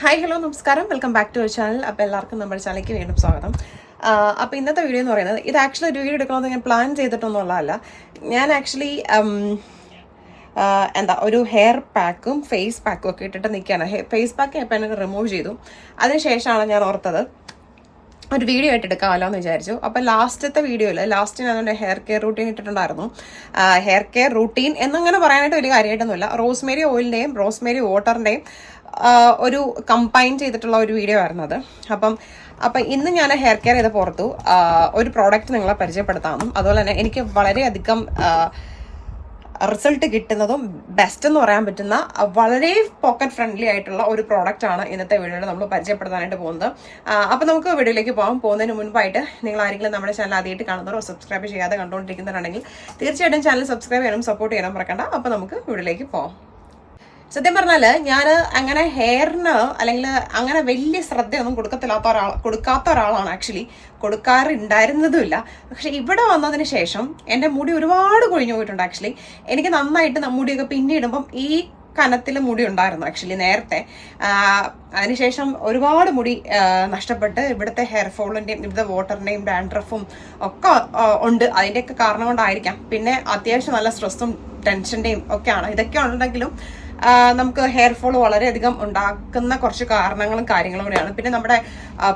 Hi hello നമസ്കാരം. Welcome back to our channel. അപ്പോൾ എല്ലാവർക്കും നമ്മുടെ ചാനലിലേക്ക് വീണ്ടും സ്വാഗതം. അപ്പോൾ ഇന്നത്തെ വീഡിയോ എന്ന് പറയുന്നത് ഇത് ആക്ച്വലി ഒരു വീഡിയോ എടുക്കണമെന്ന് ഞാൻ പ്ലാൻ ചെയ്തിട്ടൊന്നുള്ളതല്ല. ഞാൻ ആക്ച്വലി എന്താ ഒരു ഹെയർ പാക്കും ഫേസ് പാക്കും ഒക്കെ ഇട്ടിട്ട് നിൽക്കുകയാണ് ഫേസ് പാക്ക് ഇപ്പം എനിക്ക് റിമൂവ് ചെയ്തു. അതിനുശേഷമാണ് ഞാൻ ഓർത്തത് ഒരു വീഡിയോ ആയിട്ട് എടുക്കാമല്ലോ എന്ന് വിചാരിച്ചു. അപ്പോൾ ലാസ്റ്റത്തെ വീഡിയോയിൽ ലാസ്റ്റ് ഞാൻ എന്റെ ഹെയർ കെയർ റൂട്ടീൻ ഇട്ടിട്ടുണ്ടായിരുന്നു. ഹെയർ കെയർ റൂട്ടീൻ എന്നങ്ങനെ പറയാനായിട്ട് ഒരു കാര്യമായിട്ടൊന്നുമില്ല. റോസ്മേരി ഓയിലിന്റെയും റോസ്മേരി വാട്ടറിന്റെയും ഒരു കമ്പൈൻ ചെയ്തിട്ടുള്ള ഒരു വീഡിയോ ആയിരുന്നു അത്. അപ്പം അപ്പം ഇന്ന് ഞാൻ ഹെയർ കെയർ ചെയ്ത് പുറത്തു ഒരു പ്രോഡക്റ്റ് നിങ്ങളെ പരിചയപ്പെടുത്താമെന്നും അതുപോലെ തന്നെ എനിക്ക് വളരെയധികം റിസൾട്ട് കിട്ടുന്നതും ബെസ്റ്റ് എന്ന് പറയാൻ പറ്റുന്ന വളരെ പോക്കറ്റ് ഫ്രണ്ട്ലി ആയിട്ടുള്ള ഒരു പ്രോഡക്റ്റ് ആണ് ഇന്നത്തെ വീഡിയോയിൽ നമ്മൾ പരിചയപ്പെടുത്താനായിട്ട് പോകുന്നത്. അപ്പോൾ നമുക്ക് വീഡിയോയിലേക്ക് പോകാം. പോകുന്നതിന് മുൻപായിട്ട് നിങ്ങൾ ആരെങ്കിലും നമ്മുടെ ചാനൽ ആദ്യമായിട്ട് കാണുന്നവരോ സബ്സ്ക്രൈബ് ചെയ്യാതെ കണ്ടുകൊണ്ടിരിക്കുന്നവരാണെങ്കിൽ തീർച്ചയായിട്ടും ചാനൽ സബ്സ്ക്രൈബ് ചെയ്യണം സപ്പോർട്ട് ചെയ്യണം മറക്കണ്ട. അപ്പോൾ നമുക്ക് വീഡിയോയിലേക്ക് പോകാം. സത്യം പറഞ്ഞാൽ ഞാൻ അങ്ങനെ ഹെയറിന് അല്ലെങ്കിൽ അങ്ങനെ വലിയ ശ്രദ്ധയൊന്നും കൊടുക്കത്തില്ലാത്ത ഒരാൾ കൊടുക്കാത്ത ഒരാളാണ് ആക്ച്വലി കൊടുക്കാറുണ്ടായിരുന്നതുമില്ല. പക്ഷെ ഇവിടെ വന്നതിന് ശേഷം എന്റെ മുടി ഒരുപാട് കൊഴിഞ്ഞു പോയിട്ടുണ്ട് ആക്ച്വലി എനിക്ക് നന്നായിട്ട് മുടിയൊക്കെ പിന്നിടുമ്പം ഈ കനത്തിൽ മുടി ഉണ്ടായിരുന്നു ആക്ച്വലി നേരത്തെ. അതിനുശേഷം ഒരുപാട് മുടി നഷ്ടപ്പെട്ട് ഇവിടുത്തെ ഹെയർ ഫോളിന്റെയും ഇവിടുത്തെ വാട്ടറിന്റെയും ഡാൻഡ്രഫും ഒക്കെ ഉണ്ട്. അതിന്റെയൊക്കെ കാരണം കൊണ്ടായിരിക്കാം. പിന്നെ അത്യാവശ്യം നല്ല സ്ട്രെസ്സും ടെൻഷന്റെയും ഒക്കെയാണ്. ഇതൊക്കെ ഉണ്ടെങ്കിലും നമുക്ക് ഹെയർ ഫോൾ വളരെയധികം ഉണ്ടാക്കുന്ന കുറച്ച് കാരണങ്ങളും കാര്യങ്ങളും കൂടിയാണ്. പിന്നെ നമ്മുടെ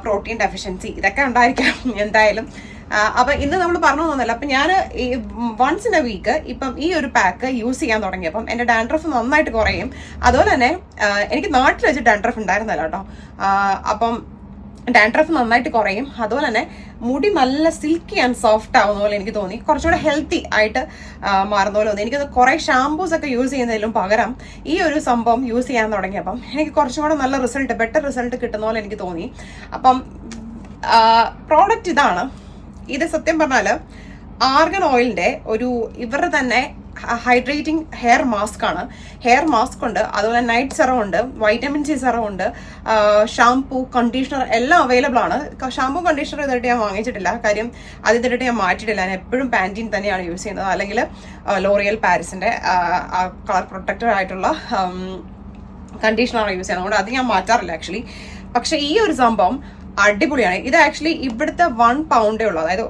പ്രോട്ടീൻ ഡെഫിഷ്യൻസി ഇതൊക്കെ ഉണ്ടായിരിക്കാം എന്തായാലും. അപ്പം ഇന്ന് നമ്മൾ പറഞ്ഞു പോകുന്നില്ല അപ്പൊ ഞാൻ വൺസ് ഇൻ എ വീക്ക് ഇപ്പം ഈ ഒരു പാക്ക് യൂസ് ചെയ്യാൻ തുടങ്ങിയപ്പം എന്റെ ഡാൻഡ്രഫ് നന്നായിട്ട് കുറയും. അതുപോലെ തന്നെ എനിക്ക് നാട്ടിൽ വെച്ച് ഡാൻഡ്രഫ് ഉണ്ടായിരുന്നല്ലോ കേട്ടോ. അപ്പം ഡാൻഡ്രഫ് നന്നായിട്ട് കുറയും. അതുപോലെ തന്നെ മുടി നല്ല സിൽക്കി ആൻഡ് സോഫ്റ്റ് ആവുന്ന പോലെ എനിക്ക് തോന്നി. കുറച്ചുകൂടെ ഹെൽത്തി ആയിട്ട് മാറുന്ന പോലെ തോന്നി. എനിക്കത് കുറേ ഷാമ്പൂസ് ഒക്കെ യൂസ് ചെയ്യുന്നതിലും പകരം ഈ ഒരു സംഭവം യൂസ് ചെയ്യാൻ തുടങ്ങിയപ്പം എനിക്ക് കുറച്ചും കൂടെ നല്ല റിസൾട്ട് ബെറ്റർ റിസൾട്ട് കിട്ടുന്ന പോലെ എനിക്ക് തോന്നി. അപ്പം പ്രോഡക്റ്റ് ഇതാണ്. ഇത് സത്യം പറഞ്ഞാൽ ആർഗൻ ഓയിലിന്റെ ഒരു ഇവരുടെ തന്നെ ഹൈഡ്രേറ്റിംഗ് ഹെയർ മാസ്ക് ആണ്. ഹെയർ മാസ്ക് ഉണ്ട് അതുപോലെ നൈറ്റ് സെറം ഉണ്ട് വൈറ്റമിൻ സി സെറം ഉണ്ട് ഷാംപൂ കണ്ടീഷണർ എല്ലാം അവൈലബിൾ ആണ്. ഷാംപൂ കണ്ടീഷണർ ഇതായിട്ട് ഞാൻ വാങ്ങിച്ചിട്ടില്ല. കാര്യം അത് ഇതായിട്ട് ഞാൻ മാറ്റിയിട്ടില്ല. ഞാൻ എപ്പോഴും പാന്റീൻ തന്നെയാണ് യൂസ് ചെയ്യുന്നത്. അല്ലെങ്കിൽ ലോറിയൽ പാരിസിന്റെ കളർ പ്രൊട്ടക്റ്റഡ് ആയിട്ടുള്ള കണ്ടീഷണറാണ് യൂസ് ചെയ്യുന്നത്. അതുകൊണ്ട് അത് ഞാൻ മാറ്റാറില്ല ആക്ച്വലി പക്ഷേ ഈ ഒരു സംഭവം അടിപൊളിയാണ്. ഇത് ആക്ച്വലി ഇവിടുത്തെ വൺ പൗണ്ടേ ഉള്ളൂ. അതായത്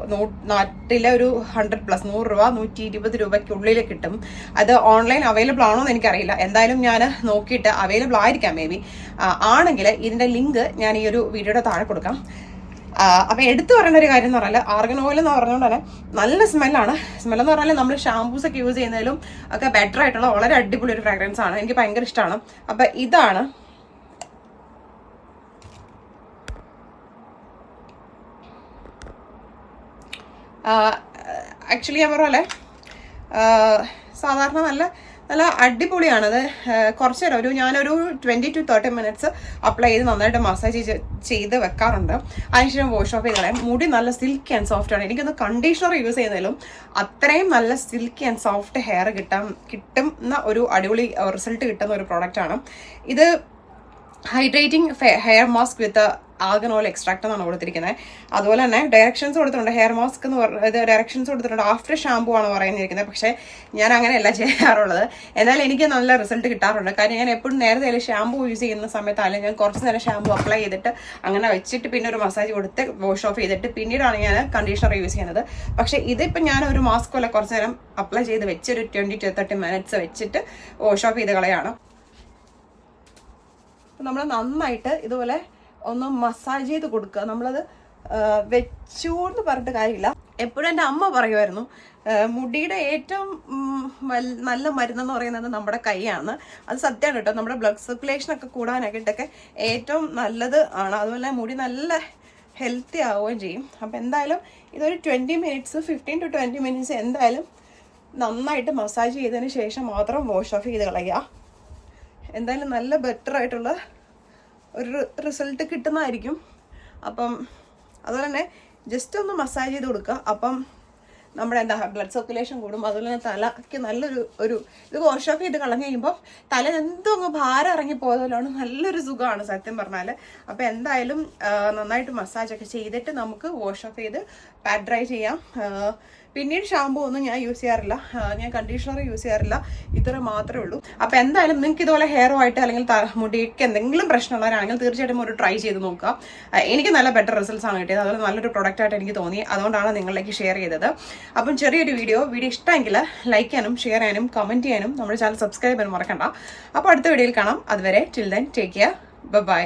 നാട്ടിലെ ഒരു ഹൺഡ്രഡ് പ്ലസ് നൂറ് രൂപ നൂറ്റി ഇരുപത് രൂപയ്ക്കുള്ളിൽ കിട്ടും. അത് ഓൺലൈൻ അവൈലബിൾ ആണോ എന്ന് എനിക്കറിയില്ല. എന്തായാലും ഞാൻ നോക്കിയിട്ട് അവൈലബിൾ ആയിരിക്കാം മേ ബി ആണെങ്കിൽ ഇതിന്റെ ലിങ്ക് ഞാൻ ഈ ഒരു വീഡിയോയുടെ താഴെ കൊടുക്കാം. അപ്പം എടുത്തു പറയേണ്ട ഒരു കാര്യം എന്ന് പറഞ്ഞാൽ ആർഗൻ ഓയിൽ എന്ന് പറഞ്ഞുകൊണ്ട് തന്നെ നല്ല സ്മെല്ലാണ് സ്മെല്ലെന്ന് പറഞ്ഞാൽ നമ്മൾ ഷാംപൂസ് ഒക്കെ യൂസ് ചെയ്യുന്നതിലും ഒക്കെ ബെറ്റർ ആയിട്ടുള്ള വളരെ അടിപൊളി ഒരു ഫ്രാഗ്രൻസ് ആണ്. എനിക്ക് ഭയങ്കര ഇഷ്ടമാണ് അപ്പൊ ഇതാണ് ആക്ച്വലി ഞാൻ പറഞ്ഞ സാധാരണ നല്ല നല്ല അടിപൊളിയാണത്. അത് കുറച്ച് നേരം ഒരു ഞാനൊരു twenty to thirty minutes apply ചെയ്ത് നന്നായിട്ട് മസാജ് ചെയ്ത് വെക്കാറുണ്ട്. അതിനുശേഷം വാഷ് ഓഫ് ചെയ്ത് മുടി നല്ല സിൽക്കി ആൻഡ് സോഫ്റ്റ് ആണ്. എനിക്കൊന്ന് കണ്ടീഷണർ യൂസ് ചെയ്യുന്നതിലും അത്രയും നല്ല സിൽക്കി ആൻഡ് സോഫ്റ്റ് ഹെയർ കിട്ടാൻ കിട്ടുന്ന ഒരു അടിപൊളി റിസൾട്ട് കിട്ടുന്ന ഒരു പ്രോഡക്റ്റാണ് ഇത് hydrating hair mask with argan oil extract എന്നാണ് കൊടുത്തിരിക്കുന്നത്. അതുപോലെ തന്നെ ഡയറക്ഷൻസ് കൊടുത്തിട്ടുണ്ട്. ഹെയർ മാസ്ക് എന്ന് പറഞ്ഞത് ഡയറക്ഷൻസ് കൊടുത്തിട്ടുണ്ട്. ആഫ്റ്റർ ഷാമ്പു ആണ് പറയുന്നിരിക്കുന്നത്. പക്ഷേ ഞാൻ അങ്ങനെയല്ല ചെയ്യാറുള്ളത്. എന്നാൽ എനിക്ക് നല്ല റിസൾട്ട് കിട്ടാറുണ്ട്. കാര്യം ഞാൻ എപ്പോഴും നേരത്തെ ഷാമ്പു യൂസ് ചെയ്യുന്ന സമയത്ത് അല്ലെങ്കിൽ ഞാൻ കുറച്ച് നേരം ഷാമ്പു അപ്ലൈ ചെയ്തിട്ട് അങ്ങനെ വെച്ചിട്ട് പിന്നെ ഒരു മസാജ് കൊടുത്ത് വാഷ് ഓഫ് ചെയ്തിട്ട് പിന്നീടാണ് ഞാൻ കണ്ടീഷണർ യൂസ് ചെയ്യുന്നത്. പക്ഷേ ഇതിപ്പോൾ ഞാൻ ഒരു മാസ്ക് പോലെ കുറച്ച് നേരം അപ്ലൈ ചെയ്ത് വെച്ച് ഒരു ട്വന്റി ടു തേർട്ടി മിനിറ്റ്സ് വെച്ചിട്ട് വാഷ് ഓഫ് ചെയ്ത് കളയാണ്. നമ്മൾ നന്നായിട്ട് ഇതുപോലെ ഒന്ന് മസാജ് ചെയ്ത് കൊടുക്കുക. നമ്മളത് വെച്ചു എന്ന് പറഞ്ഞിട്ട് കാര്യമില്ല. എപ്പോഴും എന്റെ അമ്മ പറയുമായിരുന്നു മുടിയുടെ ഏറ്റവും നല്ല മരുന്നെന്ന് പറയുന്നത് നമ്മുടെ കൈയാണ്. അത് സത്യമാണ് കേട്ടോ. നമ്മുടെ ബ്ലഡ് സർക്കുലേഷൻ ഒക്കെ കൂടാനായിട്ടൊക്കെ ഏറ്റവും നല്ലത് ആണ്. അതുപോലെ മുടി നല്ല ഹെൽത്തി ആവുകയും ചെയ്യും. അപ്പം എന്തായാലും ഇതൊരു twenty minutes fifteen to twenty minutes എന്തായാലും നന്നായിട്ട് മസാജ് ചെയ്തതിന് ശേഷം മാത്രം വാഷ് ഓഫ് ചെയ്ത് കളയുക. എന്തായാലും നല്ല ബെറ്റർ ആയിട്ടുള്ള ഒരു റിസൾട്ട് കിട്ടുന്നതായിരിക്കും. അപ്പം അതുപോലെ തന്നെ ജസ്റ്റ് ഒന്ന് മസാജ് ചെയ്ത് കൊടുക്കുക. അപ്പം നമ്മുടെ എന്താ ബ്ലഡ് സർക്കുലേഷൻ കൂടും. അതുപോലെ തന്നെ തലയ്ക്ക് നല്ലൊരു ഒരു ഇത് വാഷ് ഓഫ് ചെയ്ത് കളഞ്ഞു കഴിയുമ്പോൾ തല എന്തോ അങ്ങ് ഭാരം ഇറങ്ങി പോയതുപോലെയാണ് നല്ലൊരു സുഖമാണ് സത്യം പറഞ്ഞാൽ അപ്പോൾ എന്തായാലും നന്നായിട്ട് മസാജൊക്കെ ചെയ്തിട്ട് നമുക്ക് വാഷ് ഓഫ് ചെയ്ത് പാഡ് ഡ്രൈ ചെയ്യാം. പിന്നീട് ഷാമ്പൂ ഒന്നും ഞാൻ യൂസ് ചെയ്യാറില്ല. ഞാൻ കണ്ടീഷണർ യൂസ് ചെയ്യാറില്ല. ഇത്ര മാത്രമേ ഉള്ളൂ. അപ്പോൾ എന്തായാലും നിങ്ങൾക്ക് ഇതുപോലെ ഹെയറോ ആയിട്ട് അല്ലെങ്കിൽ മുടിക്ക് എന്തെങ്കിലും പ്രശ്നമുള്ളവരാണെങ്കിൽ തീർച്ചയായിട്ടും ഒരു ട്രൈ ചെയ്ത് നോക്കുക. എനിക്ക് നല്ല ബെറ്റർ റിസൾട്ട്സ് ആണ് കിട്ടിയത്. അതുപോലെ നല്ലൊരു പ്രോഡക്റ്റ് ആയിട്ട് എനിക്ക് തോന്നി. അതുകൊണ്ടാണ് നിങ്ങളിലേക്ക് ഷെയർ ചെയ്തത്. അപ്പം ചെറിയൊരു വീഡിയോ വീഡിയോ ഇഷ്ടമെങ്കിൽ ലൈക്ക് ചെയ്യാനും ഷെയർ ചെയ്യാനും കമന്റ് ചെയ്യാനും നമ്മുടെ ചാനൽ സബ്സ്ക്രൈബ് ചെയ്യാനും മറക്കണ്ട. അപ്പോൾ അടുത്ത വീഡിയോയിൽ കാണാം. അതുവരെ till then take care bye